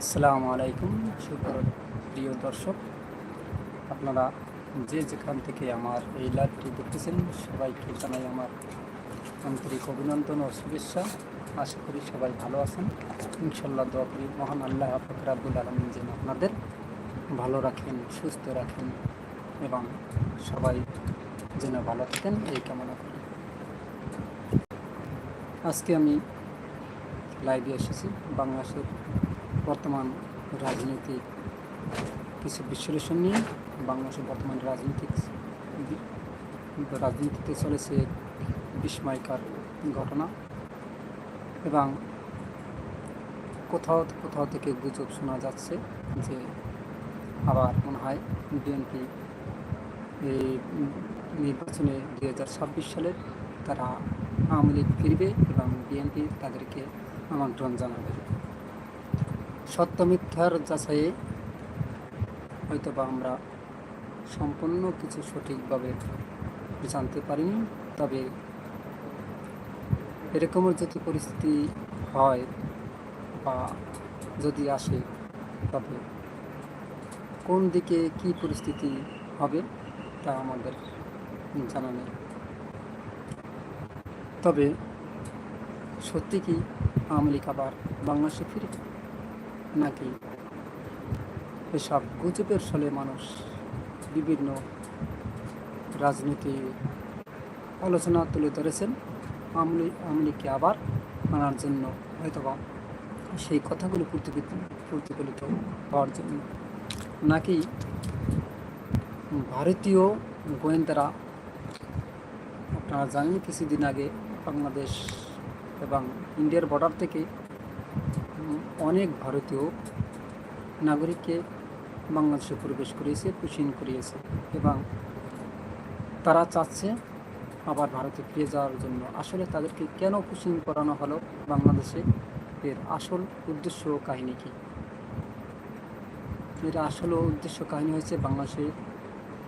আসসালামু আলাইকুম, সুপ্র প্রিয় দর্শক, আপনারা যে যেখান থেকে আমার এই লাইভটি দেখতেছেন, সবাইকে জানাই আমার আন্তরিক অভিনন্দন ও শুভেচ্ছা। আশা করি সবাই ভালো আছেন। ইনশাল্লাহ দোয়া করি মহান আল্লাহ ফকরাবুল আলমিন যেন আপনাদের ভালো রাখেন, সুস্থ রাখেন এবং সবাই যেন ভালো থাকেন, এই কামনা করি। আজকে আমি লাইভে এসেছি। বাংলাদেশের বর্তমান রাজনৈতিক কিছু বিশ্লেষণ নিয়ে, বাংলাদেশের বর্তমান রাজনৈতিক রাজনীতিতে চলেছে বিস্ময়কর ঘটনা এবং কোথাও কোথাও থেকে গুজব শোনা যাচ্ছে যে আবার মনে হয় বিএনপি এই নির্বাচনে দু সালের তারা আওয়ামী লীগ ফিরবে এবং বিএনপি তাদেরকে আমন্ত্রণ জানাবে। সত্য মিথ্যার হয়তো বা আমরা সম্পূর্ণ কিছু সঠিকভাবে জানতে পারিনি, তবে এরকমের যদি পরিস্থিতি হয় বা যদি আসে, তবে কোন দিকে কি পরিস্থিতি হবে তা আমাদের জানা নেই। তবে সত্যি কি আওয়ামী লীগ আবার বাংলাদেশে ফিরে? নাকি এসব গুজবের ফলে মানুষ বিভিন্ন রাজনীতি আলোচনা তুলে ধরেছেন। লীগ- আওয়ামী আবার আনার জন্য হয়তোবা সেই কথাগুলো প্রতিফলিত হওয়ার জন্য। নাকি ভারতীয় গোয়েন্দারা, আপনারা জানেন কিছুদিন আগে বাংলাদেশ এবং ইন্ডিয়ার বর্ডার থেকে অনেক ভারতীয় নাগরিককে বাংলাদেশে প্রবেশ করিয়েছে পুষিন করিয়েছে এবং তারা চাচ্ছে আবার ভারতে ফিরে যাওয়ার জন্য। আসলে তাদেরকে কেন পুষিন করানো হলো? বাংলাদেশে এর আসল উদ্দেশ্য কাহিনী কী? এর আসল উদ্দেশ্য কাহিনী হয়েছে বাংলাদেশে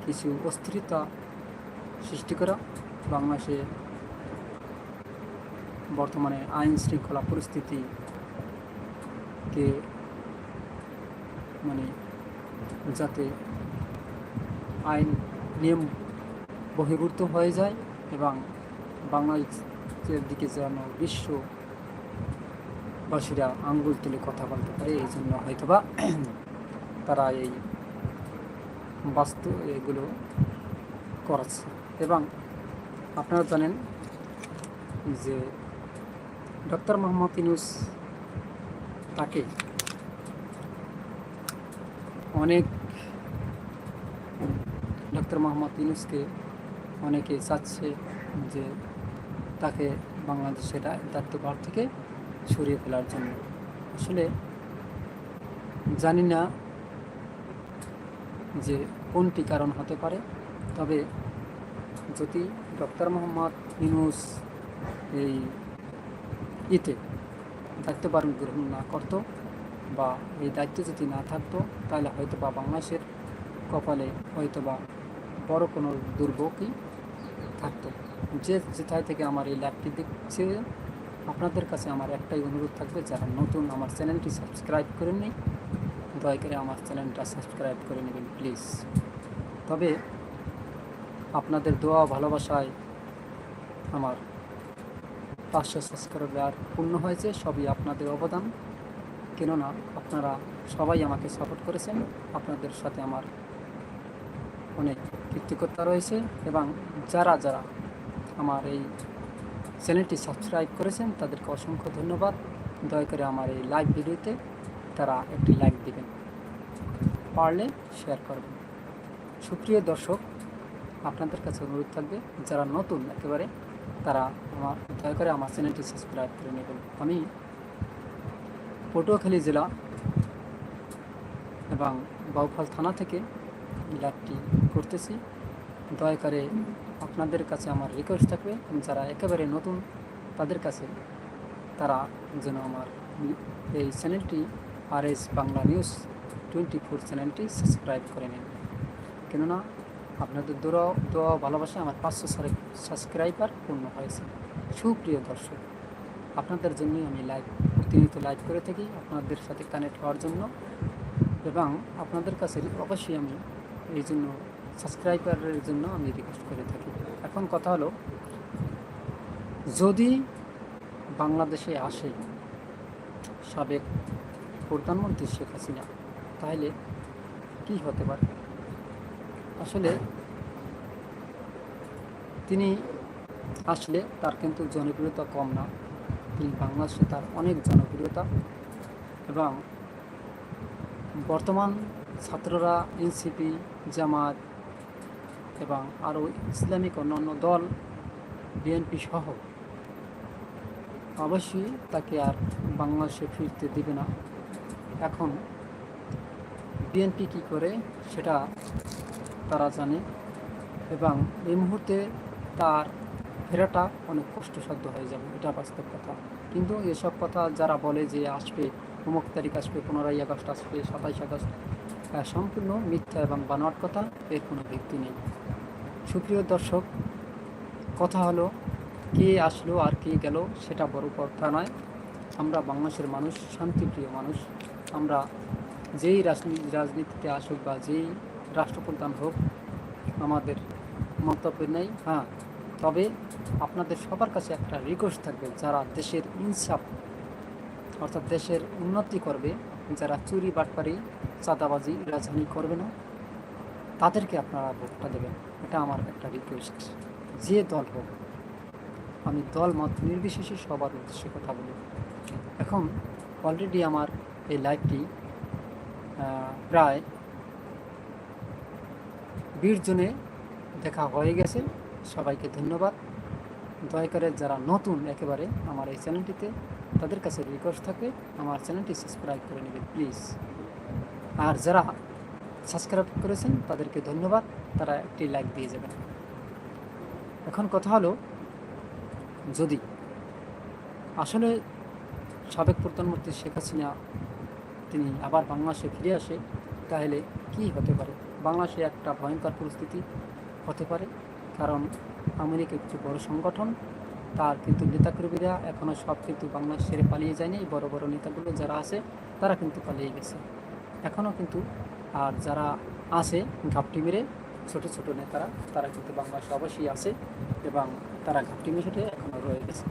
কিছু অস্থিরতা সৃষ্টি করা, বাংলাদেশে বর্তমানে আইন শৃঙ্খলা পরিস্থিতিকে মানে যাতে আইন নিয়ম বহির্ভূত হয়ে যায় এবং বাংলাদেশের দিকে যেন বিশ্ববাসীরা আঙ্গুল তুলে কথা বলতে পারে, এই জন্য হয়তোবা তারা এই বাস্তু এগুলো করাচ্ছে। এবং আপনারা জানেন যে ডক্টর মোহাম্মদ ইনুস তাকে অনেক ডক্টর মোহাম্মদ ইউনুসকে অনেকে চাচ্ছে যে তাকে বাংলাদেশের দায়িত্বভার থেকে সরিয়ে ফেলার জন্য। আসলে জানি না যে কোনটি কারণ হতে পারে, তবে যদি ডক্টর মোহাম্মদ ইউনুস এই ইতে দায়িত্বভার গ্রহণ না করতো বা এই দায়িত্ব যদি না থাকতো, তাহলে হয়তো বা বাংলাদেশের কপালে হয়তো বা বড় কোনো দুর্ভোগই থাকতো। যে যেথায় থেকে আমার এই ল্যাবটি দেখছে, আপনাদের কাছে আমার একটাই অনুরোধ থাকবে, যারা নতুন আমার চ্যানেলটি সাবস্ক্রাইব করে নেই দয়া করে আমার চ্যানেলটা সাবস্ক্রাইব করে নেবেন, প্লিজ। তবে আপনাদের দোয়া ভালোবাসায় আমার পাঁচশো সাবস্ক্রাইবার পূর্ণ হয়েছে, সবই আপনাদের অবদান। কেননা আপনারা সবাই আমাকে সাপোর্ট করেছেন, আপনাদের সাথে আমার অনেক কৃতজ্ঞতা রয়েছে এবং যারা যারা আমার এই চ্যানেলটি সাবস্ক্রাইব করেছেন, তাদেরকে অসংখ্য ধন্যবাদ। দয়া করে আমার এই লাইভ ভিডিওতে তারা একটি লাইক দেবেন, পারলে শেয়ার করবেন। সুপ্রিয় দর্শক, আপনাদের কাছে অনুরোধ থাকবে, যারা নতুন একেবারে তারা আমার, দয়া করে আমার চ্যানেলটি সাবস্ক্রাইব করে নেবেন। আমি পটুয়াখালী জেলা এবং বাউফাল থানা থেকে লাভটি করতেছি। দয়া করে আপনাদের কাছে আমার রিকোয়েস্ট থাকবে যারা একেবারে নতুন, তাদের কাছে তারা যেন আমার এই চ্যানেলটি R S Bangla news twenty four চ্যানেলটি সাবস্ক্রাইব করে নিন। কেননা আপনাদের দোয়া দোয়া ভালোবাসা আমার পাঁচশো সাবস্ক্রাইবার পূর্ণ হয়েছে। সুপ্রিয় দর্শক, আপনাদের জন্যই আমি লাইভ প্রতিনিয়ত লাইভ করে থাকি আপনাদের সাথে কানেক্ট হওয়ার জন্য। এবং আপনাদের কাছে অবশ্যই আমি এই জন্য সাবস্ক্রাইবারের জন্য আমি রিকোয়েস্ট করে থাকি। এখন কথা হলো, যদি বাংলাদেশে আসে সাবেক প্রধানমন্ত্রী শেখ হাসিনা, তাহলে কি হতে পারে? আসলে তিনি আসলে তার কিন্তু জনপ্রিয়তা কম না। তিনি বাংলাদেশে তার অনেক জনপ্রিয়তা এবং বর্তমান ছাত্ররা এনসিপি, জামাত এবং আরও ইসলামিক অন্যান্য দল, বিএনপি সহ অবশ্যই তাকে আর বাংলাদেশে ফিরতে দেবে না। এখন বিএনপি কী করে সেটা তারা জানে এবং এই মুহূর্তে তার ফেরাটা অনেক কষ্টসাধ্য হয়ে যাবে, এটা বাস্তব কথা। কিন্তু এসব কথা যারা বলে যে আসবে, অমুক তারিখ আসবে, পনেরোই আগস্ট আসবে, সাতাইশ আগস্ট সম্পূর্ণ মিথ্যা এবং বানোয়াট কথা, এর কোনো ভিত্তি নেই। সুপ্রিয় দর্শক, কথা হলো, কে আসলো আর কে গেল সেটা বড় কথা নয়। আমরা বাংলাদেশের মানুষ, শান্তিপ্রিয় মানুষ। আমরা যেই রাজনীতি রাজনীতিতে আসুক বা যেই রাষ্ট্রপ্রধান হোক, আমাদের মন্তব্য নেই। হ্যাঁ তবে আপনাদের সবার কাছে একটা রিকোয়েস্ট থাকবে, যারা দেশের ইনসাফ, অর্থাৎ দেশের উন্নতি করবে, যারা চুরি, বাটপারি, চাঁদাবাজি, রাজধানী করবে না, তাদেরকে আপনারা ভোটটা দেবেন। এটা আমার একটা রিকোয়েস্ট যে দল হোক, আমি দল মত নির্বিশেষে সবার উদ্দেশ্যে কথা বলি। এখন অলরেডি আমার এই লাইভটি প্রায় বিশ জনে দেখা হয়ে গেছে। সবাইকে ধন্যবাদ। দয়া করে যারা নতুন একেবারে আমার এই চ্যানেলটিতে, তাদের কাছে রিকোয়েস্ট থাকবে আমার চ্যানেলটি সাবস্ক্রাইব করে নেবেন প্লিজ আর যারা সাবস্ক্রাইব করেছেন, তাদেরকে ধন্যবাদ। তারা একটি লাইক দিয়ে যাবেন। এখন কথা হলো, যদি আসলে সাবেক প্রধানমন্ত্রী শেখ হাসিনা, তিনি আবার বাংলাদেশে ফিরে আসে, তাহলে কি হতে পারে? বাংলাদেশে একটা ভয়ঙ্কর পরিস্থিতি হতে পারে, কারণ আমেরিকা একটি বড় সংগঠন, তার কিন্তু নেতাকর্মীরা এখনও সব কিন্তু বাংলাদেশ ছেড়ে পালিয়ে যায়নি, বড় বড় নেতাগুলো যারা আছে, তারা কিন্তু পালিয়ে গেছে। এখনও কিন্তু, আর যারা আছে, ঘাপটি মেরে ছোট ছোট নেতারা, তারা কিন্তু বাংলাদেশে অবশ্যই আছে এবং তারা ঘাপটি মেরে এখনও রয়ে গেছে।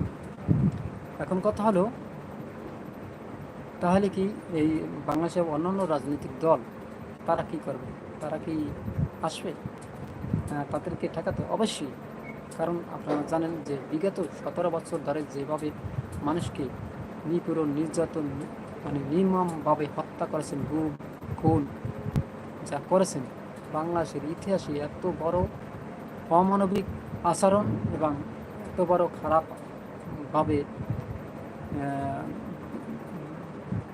এখন কথা হলো, তাহলে কি এই বাংলাদেশের অন্যান্য রাজনৈতিক দল, তারা কি করবে? তারা কি আসবে? তাদেরকে ঠেকাতে অবশ্যই। কারণ আপনারা জানেন যে বিগত সতেরো বছর ধরে যেভাবে মানুষকে নিপীড়ন, নির্যাতন মানে নির্মমভাবে হত্যা করেছেন গুম, খুন যা করেছেন, বাংলাদেশের ইতিহাসে এত বড় অমানবিক আচরণ এবং এত বড় খারাপভাবে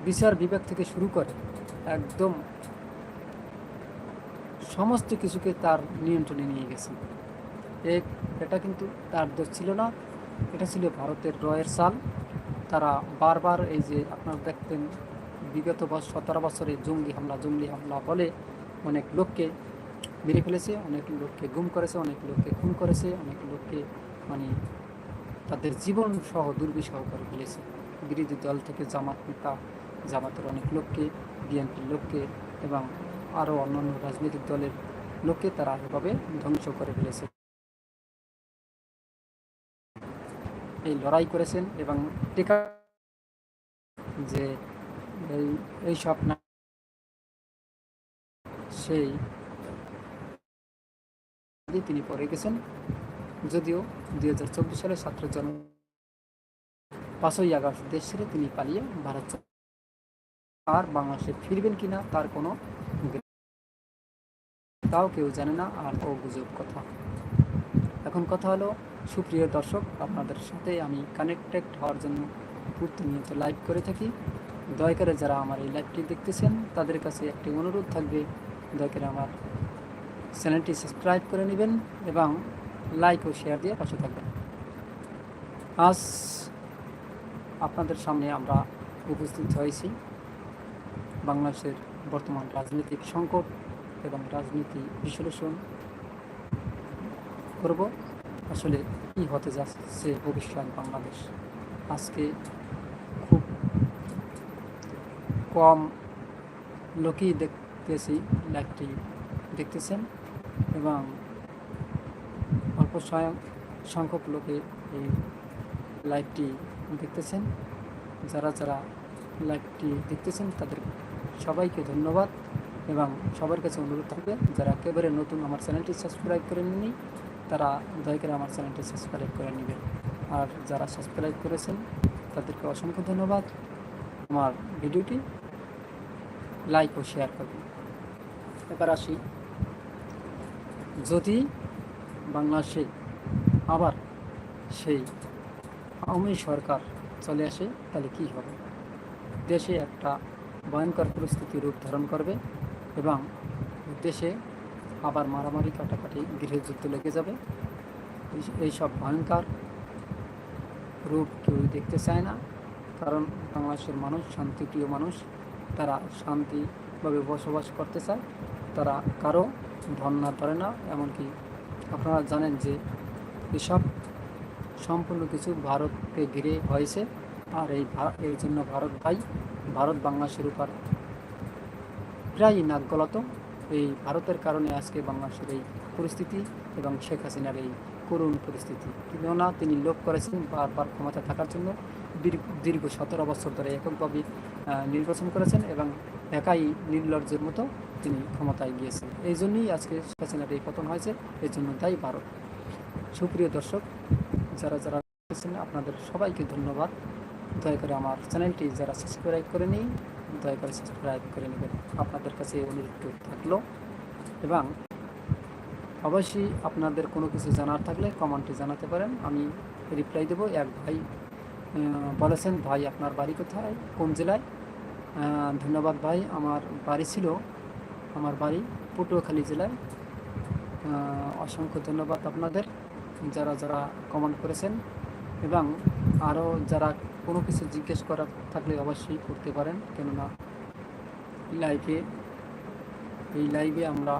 বিচার বিভাগ থেকে শুরু করে একদম সমস্ত কিছুকে তার নিয়ন্ত্রণে নিয়ে গেছে। এক এটা কিন্তু তার দোষ ছিল না। এটা ছিল ভারতের রয়ের সাল। তারা বারবার এই যে আপনারা দেখতেন, বিগত বছর সতেরো বছরে জঙ্গি হামলা জঙ্গি হামলা বলে অনেক লোককে মেরে ফেলেছে, অনেক লোককে গুম করেছে, অনেক লোককে খুন করেছে, অনেক লোককে মানে তাদের জীবন সহ দুর্বিষহ করে ফেলেছে। বিরোধী দল থেকে জামাত, নেতা, জামাতের অনেক লোককে, বিএনপির লোককে এবং আরও অন্যান্য রাজনৈতিক দলের লোককে তারা এভাবে ধ্বংস করে ফেলেছে। এই লড়াই করেছেন এবং টেকা যে এই সব সেই তিনি পড়ে গেছেন। যদিও দুই হাজার চব্বিশ সালে ছাত্র জন পাঁচই আগস্ট দেশ তিনি পালিয়ে ভারত আর বাংলাদেশে ফিরবেন কিনা তার কোনো তাও কেউ জানে না আর ও গুজব কথা। এখন কথা হলো, সুপ্রিয় দর্শক, আপনাদের সাথে আমি কানেক্টেড হওয়ার জন্য প্রতিনিয়ত লাইভ করে থাকি। দয়া করে যারা আমার এই লাইভটি দেখতেছেন, তাদের কাছে একটি অনুরোধ থাকবে। দয়া করে আমার চ্যানেলটি সাবস্ক্রাইব করে নেবেন এবং লাইক ও শেয়ার দিয়ে পাশে থাকবেন। আজ আপনাদের সামনে আমরা উপস্থিত হয়েছি বাংলাদেশের বর্তমান রাজনৈতিক সংকট এবং রাজনীতি বিশ্লেষণ করব। আসলে কি হতে যাচ্ছে ভবিষ্যৎ বাংলাদেশ? আজকে খুব কম লোকই দেখতেছি, লাইভটি দেখতেছেন এবং অল্প সং- সংখ্যক লোকে এই লাইভটি দেখতেছেন। যারা যারা লাইভটি দেখতেছেন তাদের সবাইকে ধন্যবাদ। এবং সবার কাছে অনুরোধ থাকবে, যারা একেবারে নতুন আমার চ্যানেলটি সাবস্ক্রাইব করে নিনি তারা দয়া করে আমার চ্যানেলটি সাবস্ক্রাইব করে নেবেন। আর যারা সাবস্ক্রাইব করেছেন, তাদেরকে অসংখ্য ধন্যবাদ। আমার ভিডিওটি লাইক ও শেয়ার করবেন। এবার আসি। যদি বাংলাদেশে আবার সেই আওয়ামী সরকার চলে আসে, তাহলে কি হবে? দেশে একটা ভয়ঙ্কর পরিস্থিতি রূপ ধারণ করবে। এবং দেশে আবার মারামারি, কাটাকাটি গৃহযুদ্ধ লেগে যাবে। এই- এইসব ভয়ঙ্কর রূপ কেউ দেখতে চায় না, কারণ বাংলাদেশের মানুষ, শান্তিপ্রিয় মানুষ, তারা শান্তিভাবে বসবাস করতে চায়। তারা কারও ধর্ণা ধরে না, এমনকি আপনারা জানেন যে এসব সম্পূর্ণ কিছু ভারতকে ঘিরে হয়েছে। আর এই এই জন্য ভারত ভাই, ভারত বাংলাদেশের উপর প্রায় নাক এই ভারতের কারণে আজকে বাংলাদেশের এই পরিস্থিতি এবং শেখ হাসিনার এই করুণ পরিস্থিতি। কেননা তিনি লোভ করেছেন বারবার ক্ষমতা থাকার জন্য। দীর্ঘ- সতেরো বছর ধরে এককভাবে নির্বাচন করেছেন এবং একাই নির্লজ্জের মতো তিনি ক্ষমতায় গিয়েছেন। এই জন্যই আজকে শেখ হাসিনার এই পতন হয়েছে। এই জন্য তাই ভারত। সুপ্রিয় দর্শক, যারা যারা আপনাদের সবাইকে ধন্যবাদ। দয়া করে আমার চ্যানেলটি যারা সাবস্ক্রাইব করে নিই দয়া করে সাবস্ক্রাইব করে নেবেন। আপনাদের কাছে অনুরোধ থাকল। এবং অবশ্যই আপনাদের কোনো কিছু জানার থাকলে কমেন্টে জানাতে পারেন। আমি রিপ্লাই দেবো। এক ভাই বলেছেন, ভাই, আপনার বাড়ি কোথায়? কোন জেলায়? ধন্যবাদ ভাই। আমার বাড়ি ছিল, আমার বাড়ি পটুয়াখালী জেলায়। অসংখ্য ধন্যবাদ আপনাদের। যারা যারা কমেন্ট করেছেন এবং আরও যারা কোনো কিছু জিজ্ঞেস করার থাকলে অবশ্যই করতে পারেন। কেননা লাইভে এই লাইভে আমরা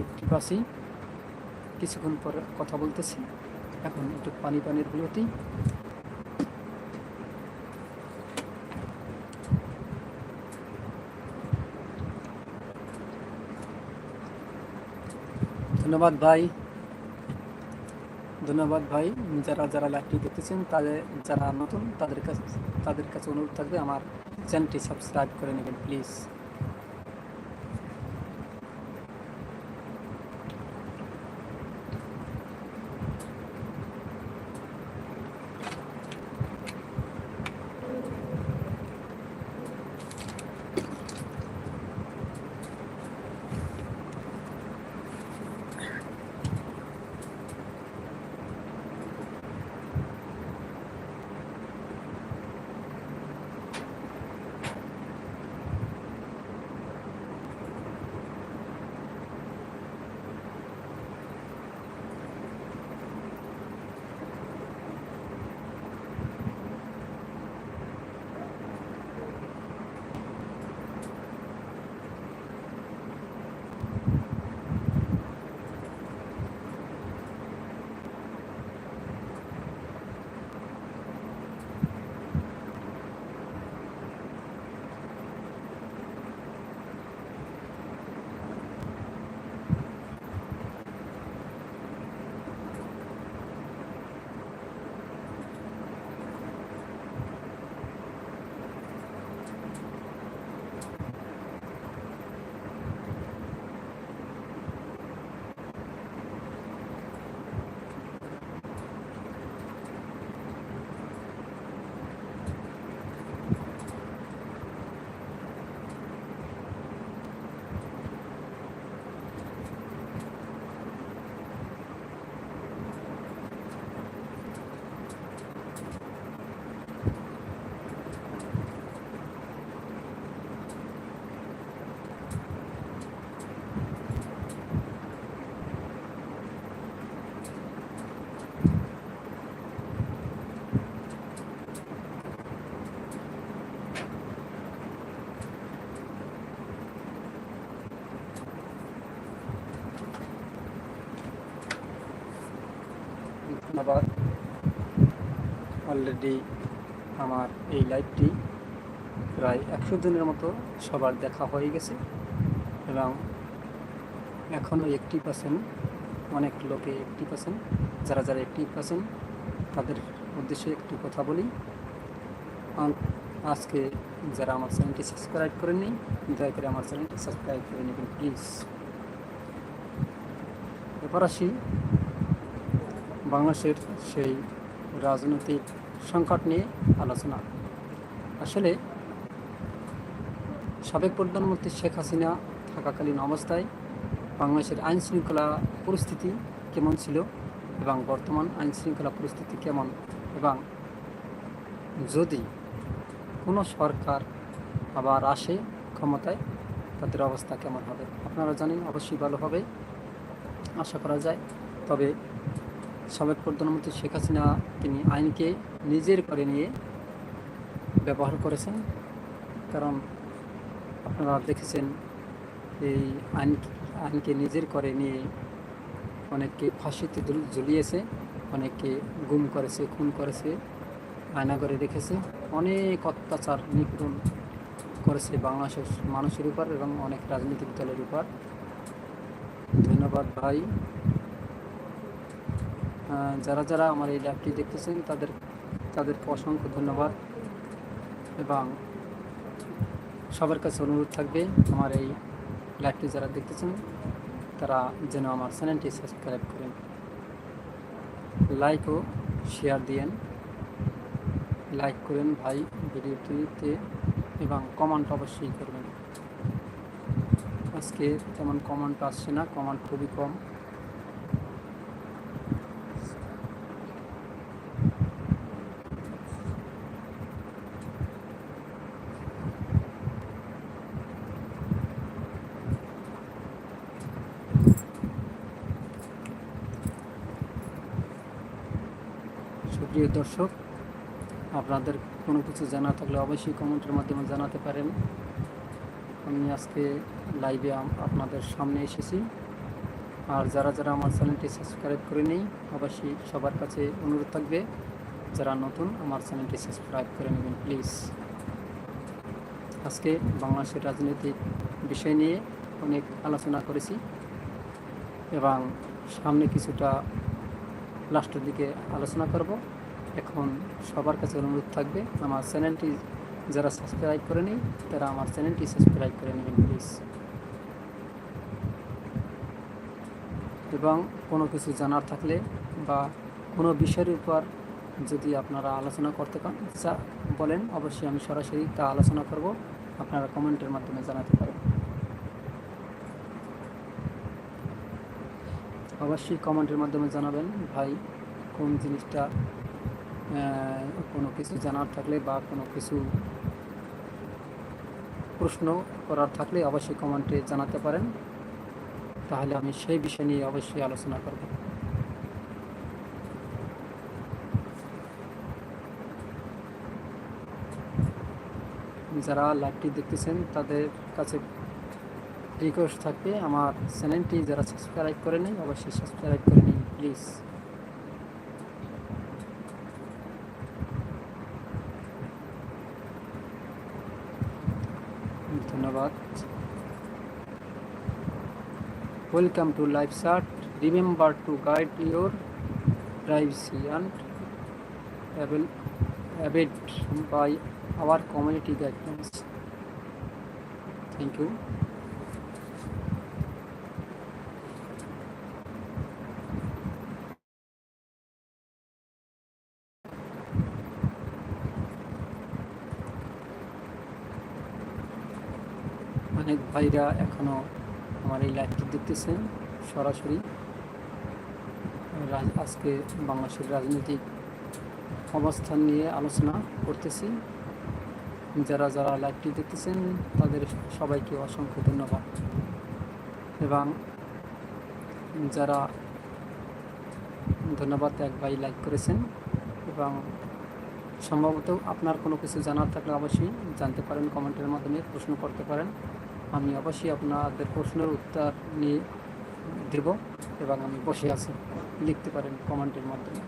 একটি পাশি কিছুক্ষণ পরে কথা বলতেছি। এখন একটু পানি পানির বিরতি। ধন্যবাদ ভাই। ধন্যবাদ ভাই। যারা যারা লাইভটি দেখতেছেন, তাদের, যারা নতুন, তাদের কাছে তাদের কাছে অনুরোধ থাকবে, আমার চ্যানেলটি সাবস্ক্রাইব করে নেবেন প্লিজ অলরেডি আমার এই লাইভটি প্রায় একশো জনের মতো সবার দেখা হয়ে গেছে এবং এখনও একটি পার্সেন্ট অনেক লোকে একটি পার্সেন্ট যারা যারা একটি পার্সেন্ট তাদের উদ্দেশ্যে একটু কথা বলি। আজকে যারা আমার চ্যানেলটি সাবস্ক্রাইব করেননি, দয়া করে আমার চ্যানেলটি সাবস্ক্রাইব করে নেবেন প্লিজ এবার আসি বাংলাদেশের সেই রাজনৈতিক সংকট নিয়ে আলোচনা। আসলে সাবেক প্রধানমন্ত্রী শেখ হাসিনা থাকাকালীন অবস্থায় বাংলাদেশের আইন শৃঙ্খলা পরিস্থিতি কেমন ছিল এবং বর্তমান আইন শৃঙ্খলা পরিস্থিতি কেমন এবং যদি কোনো সরকার আবার আসে ক্ষমতায়, তাদের অবস্থা কেমন হবে? আপনারা জানেন, অবশ্যই ভালো হবে। আশা করা যায়, তবে সাবেক প্রধানমন্ত্রী শেখ হাসিনা, তিনি আইনকে নিজের করে নিয়ে ব্যবহার করেছেন। কারণ আপনারা দেখেছেন, এই আইন, আইনকে নিজের করে নিয়ে অনেককে ফাঁসিতে ঝুল- ঝুলিয়েছে, অনেককে গুম করেছে, খুন করেছে আয়নাগরে রেখেছে। অনেক অত্যাচার নিপীড়ন করেছে বাংলাদেশের মানুষের উপর এবং অনেক রাজনৈতিক দলের উপর। ধন্যবাদ ভাই। যারা যারা আমার এই ল্যাবটি দেখতেছেন, তাদের, তাদেরকে অসংখ্য ধন্যবাদ এবং সবার কাছে অনুরোধ থাকবে আমার এই লাইভটি যারা দেখতেছেন, তারা যেন আমার চ্যানেলটি সাবস্ক্রাইব করেন। লাইক ও শেয়ার দিয়েন। লাইক করেন ভাই ভিডিওটিতে এবং কমেন্ট অবশ্যই করবেন। আজকে তেমন কমেন্ট আসছে না কমেন্ট খুবই কম। সুপ্রিয় দর্শক, আপনাদের কোনো কিছু জানা থাকলে অবশ্যই কমেন্টের মাধ্যমে জানাতে পারেন। আমি আজকে লাইভে আপনাদের সামনে এসেছি। আর যারা যারা আমার চ্যানেলটি সাবস্ক্রাইব করে নেই, অবশ্যই সবার কাছে অনুরোধ থাকবে, যারা নতুন আমার চ্যানেলটি সাবস্ক্রাইব করে নেবেন প্লিজ আজকে বাংলাদেশের রাজনৈতিক বিষয় নিয়ে অনেক আলোচনা করেছি এবং সামনে কিছুটা লাস্টের দিকে আলোচনা করব। এখন সবার কাছে অনুরোধ থাকবে, আমার চ্যানেলটি যারা সাবস্ক্রাইব করে নেই তারা আমার চ্যানেলটি সাবস্ক্রাইব করে নেবেন, প্লিজ। এবং কোনো কিছু জানার থাকলে বা কোনো বিষয়ের উপর যদি আপনারা আলোচনা করতে যা বলেন, অবশ্যই আমি সরাসরি তা আলোচনা করব। আপনারা কমেন্টের মাধ্যমে জানাতে পারেন অবশ্যই কমেন্টের মাধ্যমে জানাবেন, ভাই, কোন জিনিসটা কোনো কিছু জানার থাকলে বা কোনো কিছু প্রশ্ন করার থাকলে অবশ্যই কমেন্টে জানাতে পারেন। তাহলে আমি সেই বিষয় নিয়ে অবশ্যই আলোচনা করব। যারা লাইভটি দেখতেছেন, তাদের কাছে রিকোয়েস্ট থাকবে, আমার চ্যানেলটি যারা সাবস্ক্রাইব করে নেই, অবশ্যই সাবস্ক্রাইব করে নিন প্লিজ ধন্যবাদ welcome to live chat remember to guard your privacy and by our community guidelines. Thank you. অনেক ভাইরা এখনও আমার এই লাইভটি দেখতেছেন সরাসরি। আজকে বাংলাদেশের রাজনৈতিক অবস্থান নিয়ে আলোচনা করতেছি। যারা যারা লাইভটি দেখতেছেন, তাদের সবাইকে অসংখ্য ধন্যবাদ। এবং যারা ধন্যবাদ এক ভাই লাইক করেছেন, এবং সম্ভবত আপনার কোনো কিছু জানার থাকলে অবশ্যই জানতে পারেন কমেন্টের মাধ্যমে প্রশ্ন করতে পারেন। আমি অবশ্যই আপনাদের প্রশ্নের উত্তর নিয়ে দেব এবং আমি বসে আছি। লিখতে পারেন কমেন্টের মাধ্যমে।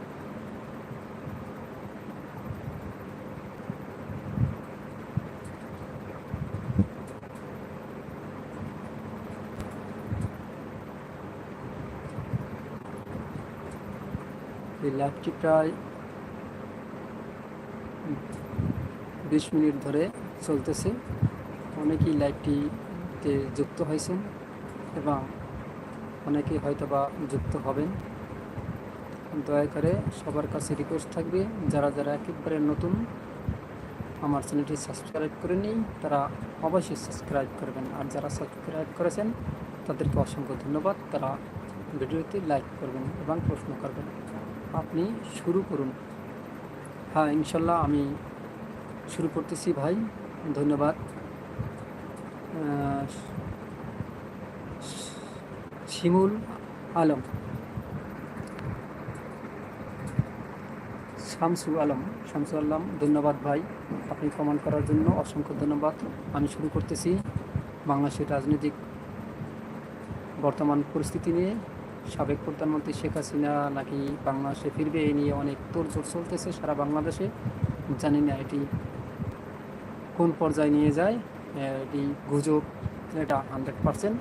এই ল্যাবটি প্রায় বিশ মিনিট ধরে চলতেছে। অনেকেই লাইভটি লাইভটিতে যুক্ত হয়েছেন এবং অনেকেই হয়তো বা যুক্ত হবেন। দয়া করে সবার কাছে রিকোয়েস্ট থাকবে, যারা যারা একেবারে নতুন, আমার চ্যানেলটি সাবস্ক্রাইব করে নিই তারা অবশ্যই সাবস্ক্রাইব করবেন। আর যারা সাবস্ক্রাইব করেছেন, তাদেরকে অসংখ্য ধন্যবাদ। তারা ভিডিওতে লাইক করবেন এবং প্রশ্ন করবেন, আপনি শুরু করুন। হ্যাঁ ইনশাল্লাহ আমি শুরু করতেছি ভাই, ধন্যবাদ। শিমুল আলম। শামসু আলম। শামসু আলম, ধন্যবাদ ভাই। আপনি কমেন্ট করার জন্য অসংখ্য ধন্যবাদ। আমি শুরু করতেছি বাংলাদেশের রাজনৈতিক বর্তমান পরিস্থিতি নিয়ে। সাবেক প্রধানমন্ত্রী শেখ হাসিনা নাকি বাংলাদেশে ফিরবে এই নিয়ে অনেক তোড়জোড় চলতেছে সারা বাংলাদেশে। জানি না এটি কোন পর্যায়ে নিয়ে যায়। এটি গুজব এটা হান্ড্রেড পারসেন্ট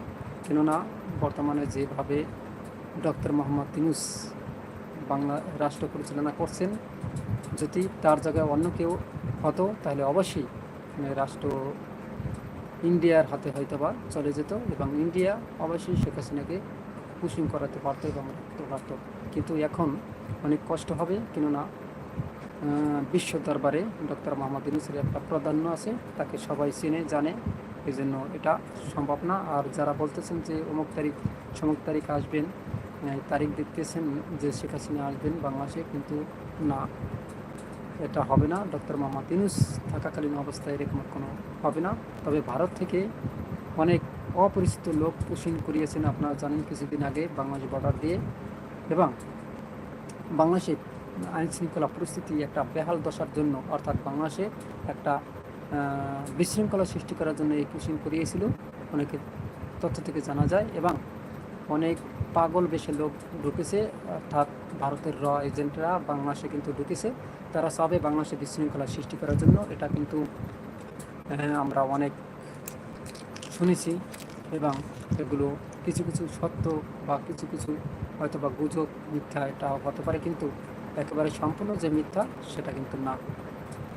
কেননা বর্তমানে যেভাবে ডক্টর মোহাম্মদ তিনুস বাংলা রাষ্ট্র পরিচালনা করছেন, যদি তার জায়গায় অন্য কেউ হতো, তাহলে অবশ্যই রাষ্ট্র ইন্ডিয়ার হাতে হয়তো বা চলে যেত এবং ইন্ডিয়া অবশ্যই শেখ হাসিনাকে পুশিং করাতে পারতো এবং পারতো। কিন্তু এখন অনেক কষ্ট হবে, কেননা বিশ্ব দরবারে ডক্টর মোহাম্মদ ইউনুসের একটা প্রাধান্য আছে, তাকে সবাই চিনে, জানে। এই জন্য এটা সম্ভব না। আর যারা বলতেছেন যে অমুক তারিখ, সমুক তারিখ আসবেন তারিখ দেখতেছেন যে শেখ হাসিনা আসবেন বাংলাদেশে, কিন্তু না, এটা হবে না। ডক্টর মোহাম্মদ ইউনুস থাকাকালীন অবস্থায় এরকম কোনো হবে না। তবে ভারত থেকে অনেক অপরিচিত লোক পুশিং করিয়েছেন, আপনারা জানেন কিছুদিন আগে বাংলাদেশ বর্ডার দিয়ে। এবং বাংলাদেশে আইন শৃঙ্খলা পরিস্থিতি একটা বেহাল দশার জন্য, অর্থাৎ বাংলাদেশে একটা বিশৃঙ্খলা সৃষ্টি করার জন্য এই পুশিং করিয়েছিল। অনেকে তথ্য থেকে জানা যায় এবং অনেক পাগল বেশে লোক ঢুকেছে, অর্থাৎ ভারতের র এজেন্টরা বাংলাদেশে কিন্তু ঢুকেছে। তারা সবে বাংলাদেশে বিশৃঙ্খলা সৃষ্টি করার জন্য, এটা কিন্তু আমরা অনেক শুনেছি এবং এগুলো কিছু কিছু সত্য বা কিছু কিছু হয়তো বা গুজব, মিথ্যা, এটা হতে পারে। কিন্তু একেবারে সম্পূর্ণ যে মিথ্যা, সেটা কিন্তু না।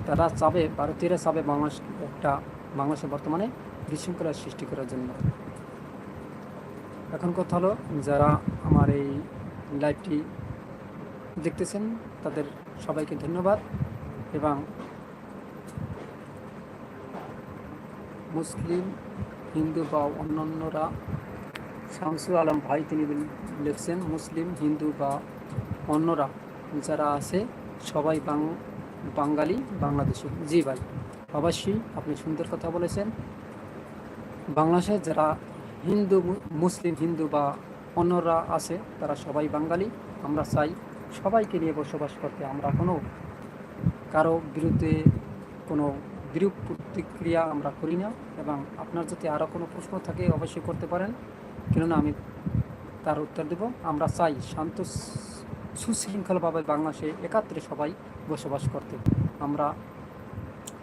তারা চাবে, ভারতীয়রা চাবে বাংলাদেশ একটা বাংলাদেশে বর্তমানে বিশৃঙ্খলা সৃষ্টি করার জন্য। এখন কথা হলো, যারা আমার এই লাইভটি দেখতেছেন, তাদের সবাইকে ধন্যবাদ এবং মুসলিম, হিন্দু বা অন্যান্যরা শামসু আলম ভাই তিনি লিখছেন, মুসলিম, হিন্দু বা অন্যরা যারা আছে, সবাই বাঙালি, বাংলাদেশি। জি ভাই, অবশ্যই আপনি সুন্দর কথা বলেছেন। বাংলাদেশে যারা হিন্দু মুসলিম, হিন্দু বা অন্যরা আছে, তারা সবাই বাঙালি। আমরা চাই সবাইকে নিয়ে বসবাস করতে। আমরা কোনো কারও বিরুদ্ধে কোনো বিরূপ প্রতিক্রিয়া আমরা করি না এবং আপনার যদি আরও কোনো প্রশ্ন থাকে, অবশ্যই করতে পারেন। কেননা আমি তার উত্তর দেব। আমরা চাই শান্ত সুশৃঙ্খলভাবে বাংলাদেশে একাত্রে সবাই বসবাস করতে। আমরা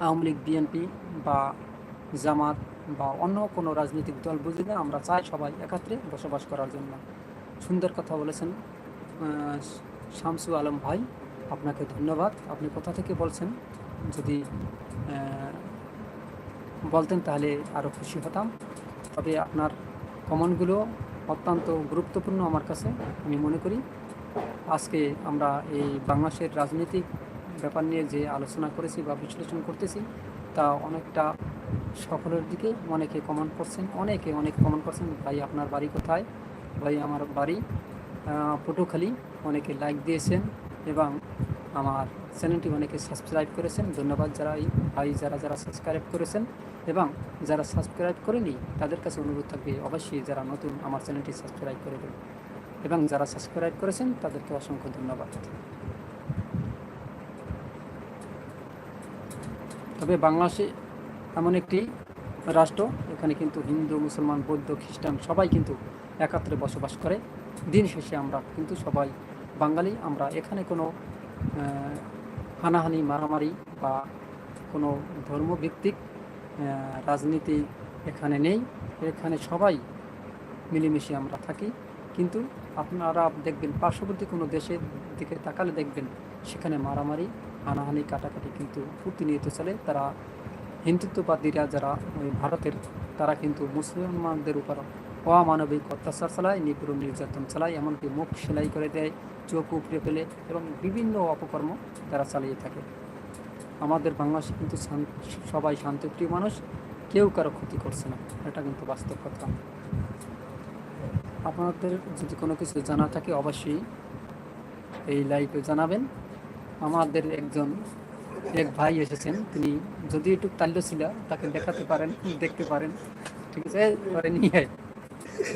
আওয়ামী লীগ বিএনপি বা জামাত বা অন্য কোনো রাজনৈতিক দল বুঝি না, আমরা চাই সবাই একাত্রে বসবাস করার জন্য। সুন্দর কথা বলেছেন শামসু আলম ভাই, আপনাকে ধন্যবাদ। আপনি কোথা থেকে বলছেন? যদি বলতেন তাহলে আরও খুশি হতাম। তবে আপনার কমনগুলো অত্যন্ত গুরুত্বপূর্ণ আমার কাছে, আমি মনে করি। আজকে আমরা এই বাংলাদেশের রাজনৈতিক ব্যাপার নিয়ে যে আলোচনা করেছি বা বিশ্লেষণ করতেছি, তা অনেকটা সফলের দিকে অনেকে কমেন্ট করছেন, অনেকে অনেক কমেন্ট করছেন, ভাই আপনার বাড়ি কোথায়? ভাই আমার বাড়ি পটুখালি অনেকে লাইক দিয়েছেন এবং আমার চ্যানেলটি অনেকে সাবস্ক্রাইব করেছেন। ধন্যবাদ যারা এই ভাই যারা যারা সাবস্ক্রাইব করেছেন এবং যারা সাবস্ক্রাইব করেনি, তাদের কাছে অনুরোধ থাকবে অবশ্যই যারা নতুন আমার চ্যানেলটি সাবস্ক্রাইব করে দেবেন। এবং যারা সাবস্ক্রাইব করেছেন, তাদেরকে অসংখ্য ধন্যবাদ। তবে বাংলাদেশে এমন একটি রাষ্ট্র, এখানে কিন্তু হিন্দু, মুসলমান, বৌদ্ধ, খ্রিস্টান সবাই কিন্তু একাত্রে বসবাস করে। দিন শেষে আমরা কিন্তু সবাই বাঙালি। আমরা এখানে কোনো হানাহানি, মারামারি বা কোনো ধর্মভিত্তিক রাজনীতি এখানে নেই। এখানে সবাই মিলেমিশে আমরা থাকি। কিন্তু আপনারা দেখবেন, পার্শ্ববর্তী কোনো দেশের দিকে তাকালে দেখবেন, সেখানে মারামারি, হানাহানি, কাটাকাটি কিন্তু প্রতিনিয়ত চলে। তারা হিন্দুত্ববাদীরা যারা ওই ভারতের, তারা কিন্তু মুসলমানদের উপর অমানবিক অত্যাচার চালায় নিপুণ নির্যাতন চালায়, এমনকি মুখ সেলাই করে দেয়, চোখ উপড়ে ফেলে এবং বিভিন্ন অপকর্ম তারা চালিয়ে থাকে। আমাদের বাংলাদেশে কিন্তু সবাই শান্তিপ্রিয় মানুষ, কেউ কারও ক্ষতি করছে না। এটা কিন্তু বাস্তব কথা। আপনাদের যদি কোনো কিছু জানা থাকে অবশ্যই এই লাইভে জানাবেন। আমাদের একজন এক ভাই এসেছেন তিনি যদি একটু তাল্য ছিল তাকে দেখাতে পারেন দেখতে পারেন। ঠিক আছে? এবারে নিয়ে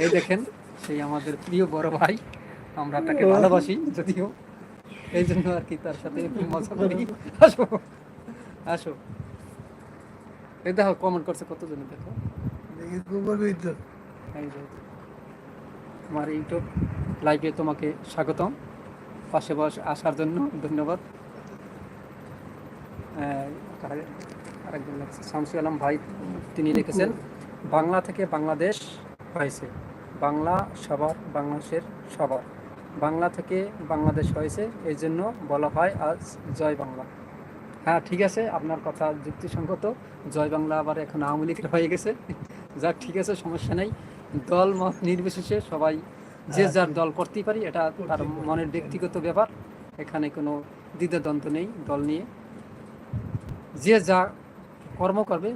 এই দেখেন সেই আমাদের প্রিয় বড় ভাই। আমরা তাকে ভালোবাসি যদিও। এই জন্য আর কি তার সাথে একটু মজা করি। আসো আসো। এই দেখো কমেন্ট করছে কতজনে দেখো? দেখি তো এই আমার ইউটিউব লাইভে তোমাকে স্বাগতম। পাশে বস আসার জন্য ধন্যবাদ। আরেকজন শামসুল আলম ভাই, তিনি লিখেছেন, বাংলা থেকে বাংলাদেশ হয়েছে। বাংলা সবার, বাংলাদেশের সবার। বাংলা থেকে বাংলাদেশ হয়েছে, এই জন্য বলা হয় আজ জয় বাংলা। হ্যাঁ ঠিক আছে, আপনার কথা যুক্তিসঙ্গত। জয় বাংলা আবার এখন আওয়ামী লীগের হয়ে গেছে। যাক, ঠিক আছে, সমস্যা নেই। দল মত নির্বিশেষে সবাই যে যার দল করতেই পারি এটা তার মনের ব্যক্তিগত ব্যাপার। এখানে কোনো দ্বিধাদ্বন্দ্ব নেই দল নিয়ে। যে যা কর্ম করবে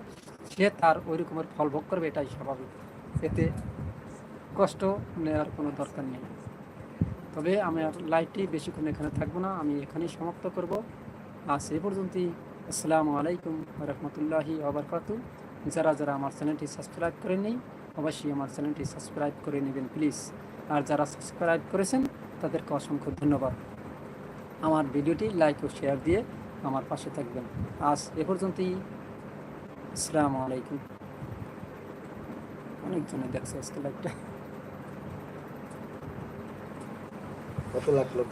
সে তার ওই রকমের ফল ভোগ করবে এটাই স্বাভাবিক। এতে কষ্ট নেওয়ার কোনো দরকার নেই। তবে আমি আর লাইভটি বেশিক্ষণ এখানে থাকব না আমি এখানেই সমাপ্ত করব। আজ এ পর্যন্তই। আসসালামু আলাইকুম রহমতুল্লাহি আবরকাতু যারা যারা আমার চ্যানেলটি সাবস্ক্রাইব করেননি অবশ্যই আমার চ্যানেলটি সাবস্ক্রাইব করে নেবেন, প্লিজ। আর যারা সাবস্ক্রাইব করেছেন, তাদেরকে অসংখ্য ধন্যবাদ। আমার ভিডিওটি লাইক ও শেয়ার দিয়ে আমার পাশে থাকবেন। আজ এ পর্যন্তই। আসসালামু আলাইকুম। অনেকজনে দেখছে আজকে লাইকটা কত লাখ লোক